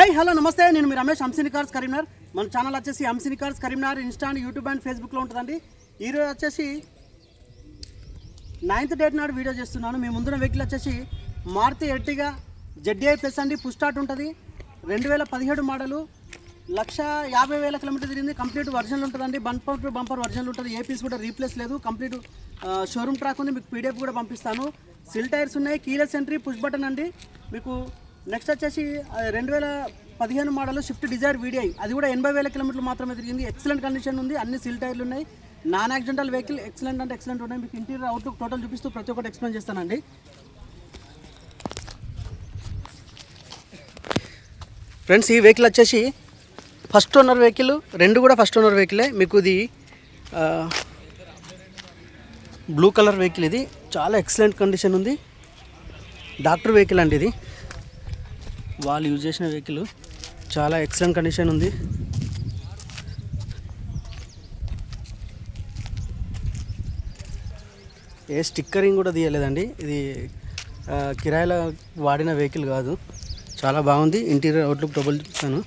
Hi hello నమస్తే. నేను మీ రమేష్ హంసిని కార్స్ కరీంనగర్. మన ఛానల్ వచ్చేసి Hamsini cars Karimnagar. Insta and YouTube and ఫేస్బుక్లో ఉంటుందండి. ఈరోజు వచ్చేసి నైన్త్ డేట్ నాడు వీడియో చేస్తున్నాను. మీ ముందున్న వెహికల్ వచ్చేసి మారుతి ఎర్టిగా జెడ్డీఐ ప్లస్ అండి. పుష్ ఉంటుంది. రెండు వేల పదిహేడు మోడలు. లక్ష యాభై వేల కిలోమీటర్ తిరిగింది. కంప్లీట్ వర్జన్లు ఉంటుందండి. బంపర్ టు బంపర్ వర్జన్లు ఉంటుంది. ఏ పీస్ కూడా రీప్లేస్ లేదు. కంప్లీట్ షోరూమ్ ట్రాక్ ఉంది. మీకు పీడిఎఫ్ కూడా పంపిస్తాను. సిల్ టైర్స్ ఉన్నాయి. కీలెస్ ఎంట్రీ పుష్ బటన్ అండి. మీకు నెక్స్ట్ వచ్చేసి రెండు వేల పదిహేను మోడల్ షిఫ్ట్ డిజైర్ వీడిఐ అది కూడా ఎనభై వేల కిలోమీటర్లు మాత్రమే తిరిగింది. ఎక్సలెంట్ కండిషన్ ఉంది. అన్ని సిల్ టైర్లు ఉన్నాయి. నాన్ యాక్సిడెంటల్ వెహికల్ ఎక్సలెంట్ అంటే ఎక్సలెంట్ ఉన్నాయి. మీకు ఇంటీరియర్ అవుట్లుక్ టోటల్ చూపిస్తూ ప్రతి ఒక్కటి ఎక్స్ప్లెయిన్ చేస్తానండి. ఫ్రెండ్స్ ఈ వెహికల్ వచ్చేసి ఫస్ట్ ఓనర్ వెహికల్ రెండు కూడా ఫస్ట్ ఓనర్ వెహికలే మీకు ఇది బ్లూ కలర్ వెహికల్ ఇది. చాలా ఎక్సలెంట్ కండిషన్ ఉంది. డాక్టర్ వెహికల్ అండి ఇది. వాళ్ళు యూజ్ చేసిన వెహికల్ చాలా ఎక్సలెంట్ కండిషన్ ఉంది. ఏ స్టిక్కరింగ్ కూడా తీయలేదండి. ఇది కిరాయిల వాడిన వెహికల్ కాదు. చాలా బాగుంది. ఇంటీరియర్ అవుట్లుక్ డబుల్ చూస్తాను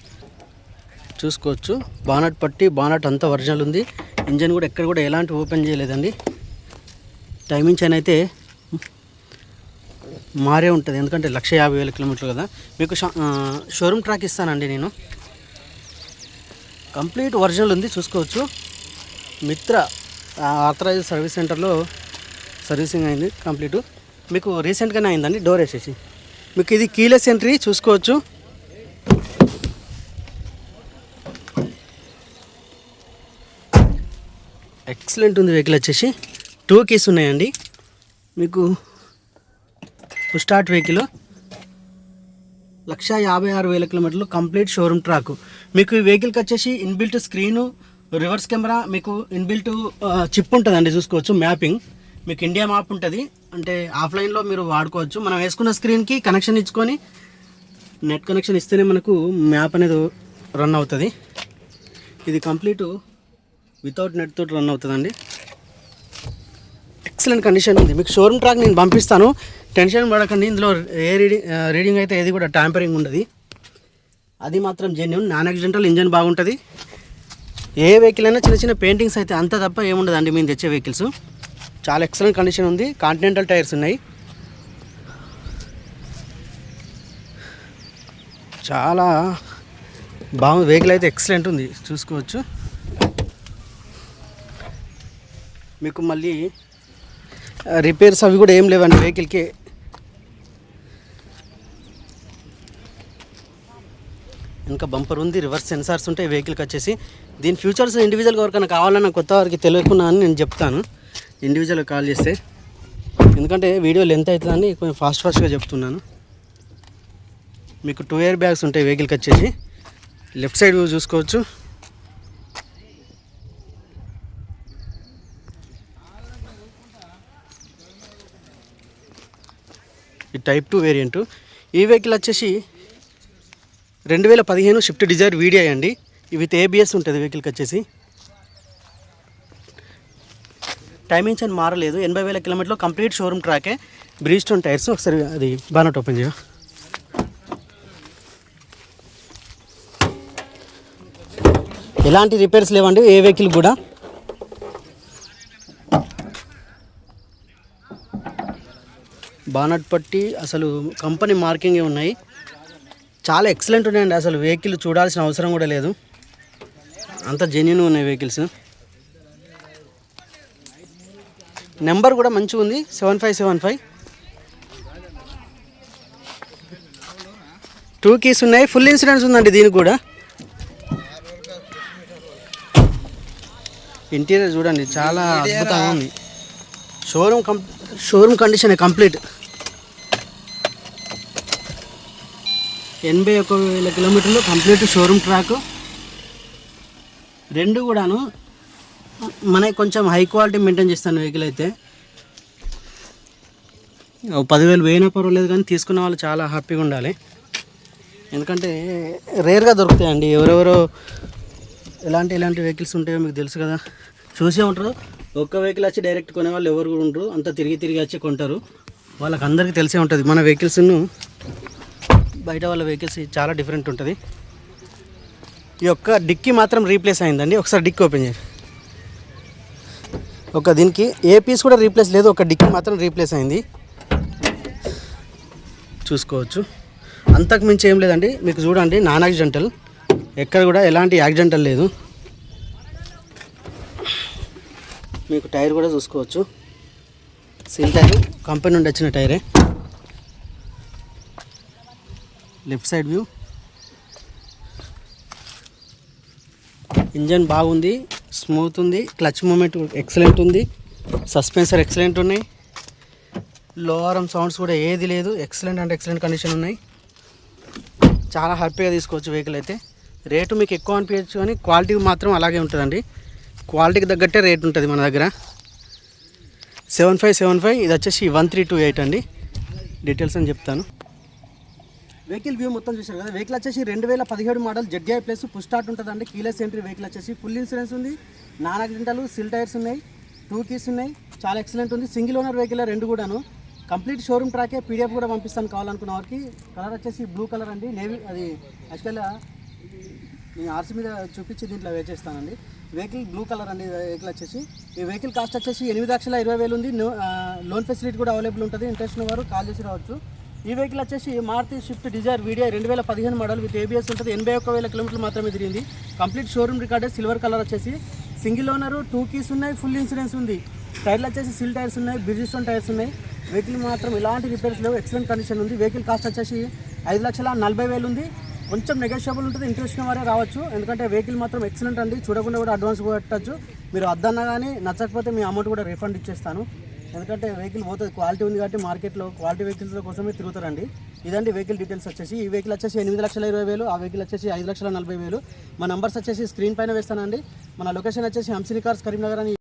చూసుకోవచ్చు. బానట్ పట్టి బానట్ అంతా ఒరిజినల్ ఉంది. ఇంజన్ కూడా ఎక్కడ కూడా ఎలాంటి ఓపెన్ చేయలేదండి. టైమింగ్ చైన్ అయితే మారే ఉంటుంది. ఎందుకంటే లక్ష యాభై వేల కిలోమీటర్లు కదా. మీకు షా- షోరూమ్ ట్రాక్ ఇస్తానండి నేను. కంప్లీట్ ఒరిజినల్ ఉంది చూసుకోవచ్చు. మిత్ర ఆథరైజ్ సర్వీస్ సెంటర్లో సర్వీసింగ్ అయింది కంప్లీట్. మీకు రీసెంట్గానే అయిందండి డోర్ వేసేసి. మీకు ఇది కీలెస్ ఎంట్రీ చూసుకోవచ్చు. ఎక్సలెంట్ ఉంది వెహికల్ వచ్చేసి. టూ కీస్ ఉన్నాయండి. మీకు స్టార్ట్ వెహికల్ లక్ష యాభై ఆరు వేల కిలోమీటర్లు కంప్లీట్ షోరూమ్ ట్రాక్. మీకు ఈ వెహికల్కి వచ్చేసి ఇన్బిల్ట్ స్క్రీను రివర్స్ కెమెరా మీకు ఇన్బిల్ట్ చిప్ ఉంటుందండి చూసుకోవచ్చు మ్యాపింగ్. మీకు ఇండియా మ్యాప్ ఉంటుంది. అంటే ఆఫ్లైన్లో మీరు వాడుకోవచ్చు. మనం వేసుకున్న స్క్రీన్కి కనెక్షన్ ఇచ్చుకొని నెట్ కనెక్షన్ ఇస్తేనే మనకు మ్యాప్ అనేది రన్ అవుతుంది. ఇది కంప్లీట్ వితౌట్ నెట్ తోటి రన్ అవుతుందండి. ఎక్సలెంట్ కండిషన్ ఉంది. మీకు షోరూమ్ ట్రాక్ నేను పంపిస్తాను. టెన్షన్ పడకండి. ఇందులో ఏ రీడింగ్ రీడింగ్ అయితే ఏది కూడా ట్యాంపరింగ్ ఉండదు. అది మాత్రం జెన్యున్ నాన్ యాక్సిడెంటల్ ఇంజన్ బాగుంటుంది. ఏ వెహికల్ అయినా చిన్న చిన్న పెయింటింగ్స్ అయితే అంత తప్ప ఏముండదండి మేము తెచ్చే వెహికల్స్ చాలా ఎక్సలెంట్ కండిషన్ ఉంది. కాంటినెంటల్ టైర్స్ ఉన్నాయి. చాలా బాగుంది వెహికల్ అయితే ఎక్సలెంట్ ఉంది. చూసుకోవచ్చు. మీకు మళ్ళీ రిపేర్స్ అవి కూడా ఏం లేవండి వెహికల్కి ఇంకా బంపర్ ఉంది రివర్స్ సెన్సార్స్ ఉంటాయి వెహికల్కి వచ్చేసి. దీని ఫ్యూచర్స్ ఇండివిజువల్గా ఎవరికైనా కావాలన్నా కొత్త వారికి తెలియకుండా అని నేను చెప్తాను. ఇండివిజువల్గా కాల్ చేస్తే. ఎందుకంటే వీడియో లెంత్ అవుతుందని కొంచెం ఫాస్ట్ ఫాస్ట్గా చెప్తున్నాను. మీకు టూ ఇయర్ బ్యాగ్స్ ఉంటాయి వెహికల్కి వచ్చేసి. లెఫ్ట్ సైడ్ చూసుకోవచ్చు. Type two variant. ఈ వెహికల్ వచ్చేసి రెండు వేల పదిహేను షిఫ్ట్ డిజైర్ వీడియో అండి. విత్ ఏబిఎస్ ఉంటుంది వెహికల్కి వచ్చేసి. టైమింగ్స్ అని మారలేదు. ఎనభై వేల కిలోమీటర్లో complete showroom trachea. Bridgestone tyres. ఒకసారి అది బానట్ ఓపెన్ చేయ. ఎలాంటి రిపేర్స్ లేవండి ఏ వెహికల్ కూడా. బానట్ పట్టి అసలు కంపెనీ మార్కింగ్ ఉన్నాయి. చాలా ఎక్సలెంట్ ఉన్నాయండి అసలు వెహికల్ చూడాల్సిన అవసరం కూడా లేదు. అంత జెన్యున్ ఉన్నాయి వెహికల్స్. నెంబర్ కూడా మంచిగా ఉంది. Seven five seven five. Two keys ఉన్నాయి. ఫుల్ ఇన్సూరెన్స్ ఉందండి దీనికి కూడా. ఇంటీరియర్ చూడండి చాలా అద్భుతంగా ఉంది. Showroom cum showroom condition complete. ఎనభై ఒక వేల కిలోమీటర్లు కంప్లీట్ షోరూమ్ ట్రాక్. రెండు కూడాను మనకి కొంచెం హై క్వాలిటీ మెయింటైన్ చేస్తాను వెహికల్ అయితే. పదివేలు పోయినా పర్వాలేదు కానీ తీసుకున్న వాళ్ళు చాలా హ్యాపీగా ఉండాలి. ఎందుకంటే రేర్గా దొరుకుతాయండి. ఎవరెవరో ఎలాంటి ఎలాంటి వెహికల్స్ ఉంటాయో మీకు తెలుసు కదా. చూసే ఉంటారు. ఒక్క వెహికల్ వచ్చి డైరెక్ట్ కొనే వాళ్ళు ఎవరు కూడా ఉండరు. అంతా తిరిగి తిరిగి వచ్చి కొంటారు. వాళ్ళకి అందరికీ తెలిసే ఉంటుంది. మన వెహికల్స్ను బయట వాళ్ళ వెహికల్స్ చాలా డిఫరెంట్ ఉంటుంది. ఈ యొక్క డిక్కీ మాత్రం రీప్లేస్ అయిందండి. ఒకసారి డిక్కి ఓపెన్ చేయండి ఒక దీనికి ఏ పీస్ కూడా రీప్లేస్ లేదు. ఒక డిక్కీ మాత్రం రీప్లేస్ అయింది. చూసుకోవచ్చు. అంతకు మించి ఏం లేదండి. మీకు చూడండి నాన్ యాక్సిడెంటల్. ఎక్కడ కూడా ఎలాంటి యాక్సిడెంటల్ లేదు. మీకు టైర్ కూడా చూసుకోవచ్చు. సీల్ టైర్ కంపెనీ నుండి వచ్చిన టైరే. Left side view. ఇంజన్ బాగుంది స్మూత్ ఉంది క్లచ్ మూమెంట్ ఎక్సలెంట్ ఉంది సస్పెన్సర్ ఎక్సలెంట్ ఉన్నాయి. లోవరం సౌండ్స్ కూడా ఏది లేదు ఎక్సలెంట్ అంటే ఎక్సలెంట్ కండిషన్ ఉన్నాయి. చాలా హ్యాపీగా తీసుకోవచ్చు వెహికల్ అయితే. రేటు మీకు ఎక్కువ అనిపించచ్చు కానీ క్వాలిటీ మాత్రం అలాగే ఉంటుందండి. క్వాలిటీకి తగ్గట్టే రేట్ ఉంటుంది మన దగ్గర. సెవెన్ ఫైవ్ సెవెన్ ఫైవ్ ఇది వచ్చేసి వన్ త్రీ టూ ఎయిట్ అండి. డీటెయిల్స్ అని చెప్తాను. వెహికల్ వ్యూ మొత్తం చూశారు కదా. వెహికల్ వచ్చేసి రెండు వేల పదిహేడు మోడల్ జెడ్ఐ ప్లస్ పుష్ ఉంటుందండి. కీలెస్ ఎంట్రీ వెహికల్ వచ్చేసి ఫుల్ ఇన్సూరెన్స్ ఉంది. నాన్ గంటలు సిల్ టైర్స్ ఉన్నాయి. టూ కీస్ ఉన్నాయి. చాలా ఎక్సలెంట్ ఉంది. సింగిల్ ఓనర్ వెహికల్ రెండు కూడాను. కంప్లీట్ షోరూమ్ ట్రాకే పీడిఎఫ్ కూడా పంపిస్తాను కావాలనుకున్న వారికి. కలర్ వచ్చేసి బ్లూ కలర్ అండి. నేవీ అది యాక్చువల్గా నేను ఆర్సీ మీద చూపించి దీంట్లో వేచేస్తానండి వెహికల్ బ్లూ కలర్ అండి వెహికల్ వచ్చేసి. ఈ వెహికల్ కాస్ట్ వచ్చేసి ఎనిమిది లక్షల ఇరవై వేలు ఉంది. లోన్ ఫెసిలిటీ కూడా అవైలబుల్ ఉంటుంది. ఇంట్రెస్ట్ ఉన్న వారు కాల్ చేసి రావచ్చు. ఈ వెహికల్ వచ్చేసి మారుతి స్విఫ్ట్ డిజైర్ వీడియో రెండు వేల పదిహేను మోడల్ విత్ ఏబిఎస్ ఉంటుంది. ఎనభై ఒక్క వేల కిలోమీటర్లు మాత్రమే తిరిగింది. కంప్లీట్ షోరూమ్ రికార్డే సిల్వర్ కలర్ వచ్చేసి. సింగిల్ ఓనర్ టూ కీస్ ఉన్నాయి ఫుల్ ఇన్సూరెన్స్ ఉంది. టైర్లు వచ్చేసి సిల్ టైర్స్ ఉన్నాయి బ్రిజిస్టోన్ టైర్స్ ఉన్నాయి. వెహికల్ మాత్రం ఎలాంటి రిపేర్స్ లేవు ఎక్సలెంట్ కండిషన్ ఉంది. వెహికల్ కాస్ట్ వచ్చేసి ఐదు లక్షల నలభై వేలు ఉంది. కొంచెం నెగోషియబుల్ ఉంటుంది ఇంట్రెస్ట్ వారే రావచ్చు. ఎందుకంటే వెహికల్ మాత్రం ఎక్సలెంట్ అండి. చూడకుండా కూడా అడ్వాన్స్ పెట్టచ్చు మీరు వద్దన్నా కానీ నచ్చకపోతే మీ అమౌంట్ కూడా రిఫండ్ ఇచ్చేస్తాను. ఎందుకంటే వెహికల్ పోతుంది. క్వాలిటీ ఉంది కాబట్టి మార్కెట్లో క్వాలిటీ వెహికల్స్ కోసమే తిరుగుతారండి. ఇదండి వెహికల్ డీటెయిల్స్ వచ్చేసి. ఈ వెహికల్ వచ్చేసి ఎనిమిది లక్షల ఇరవై వేలు ఆ వెహికల్ వచ్చేసి ఐదు లక్షల నలభై వేలు. మా నంబర్స్ వచ్చేసి స్క్రీన్ పైన వేస్తానండి. మన లొకేషన్ వచ్చేసి హంసిని కార్స్ కరీంనగర్ అని